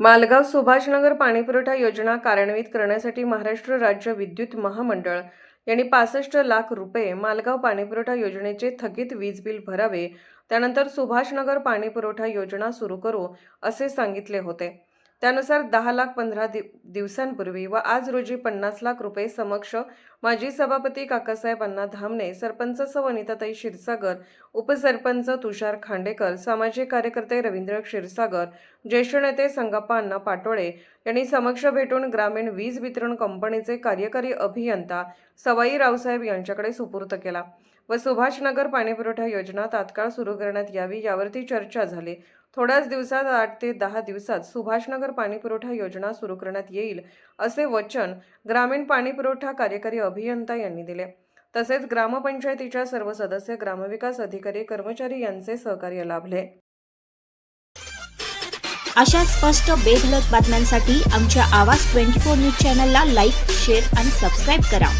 मालगाव सुभाषनगर पाणीपुरवठा योजना कार्यान्वित करण्यासाठी महाराष्ट्र राज्य विद्युत महामंडळ यांनी पासष्ट लाख रुपये मालगाव पाणीपुरवठा योजनेचे थकीत वीज बिल भरावे त्यानंतर सुभाषनगर पाणीपुरवठा योजना सुरू करू असे सांगितले होते. त्यानुसार दहा लाख पंधरा दि दिवसांपूर्वी व आज रोजी पन्नास लाख रुपये समक्ष माजी सभापती काकासाहेब अण्णा धामणे सरपंच सवनिताताई वनिताताई क्षीरसागर उपसरपंच तुषार खांडेकर सामाजिक कार्यकर्ते रवींद्र क्षीरसागर ज्येष्ठ नेते संगप्पा अण्णा पाटोळे यांनी समक्ष भेटून ग्रामीण वीज वितरण कंपनीचे कार्यकारी अभियंता सवाई रावसाहेब यांच्याकडे सुपूर्त केला व सुभाषनगर पाणीपुरवठा योजना तात्काळ सुरू करण्यात यावी यावरती चर्चा झाली. थोड्याच दिवसात आठ ते दहा दिवसात सुभाषनगर पाणीपुरवठा योजना सुरू करण्यात येईल असे वचन ग्रामीण पाणीपुरवठा कार्यकारी अभियंता यांनी दिले. तसेच ग्रामपंचायतीच्या सर्व सदस्य ग्रामविकास अधिकारी कर्मचारी यांचे सहकार्य लाभले. अशा स्पष्ट बेधलक बातम्यांसाठी आमच्या आवाज ट्वेंटी फोर न्यूज चॅनलला लाईक शेअर आणि सबस्क्राईब करा.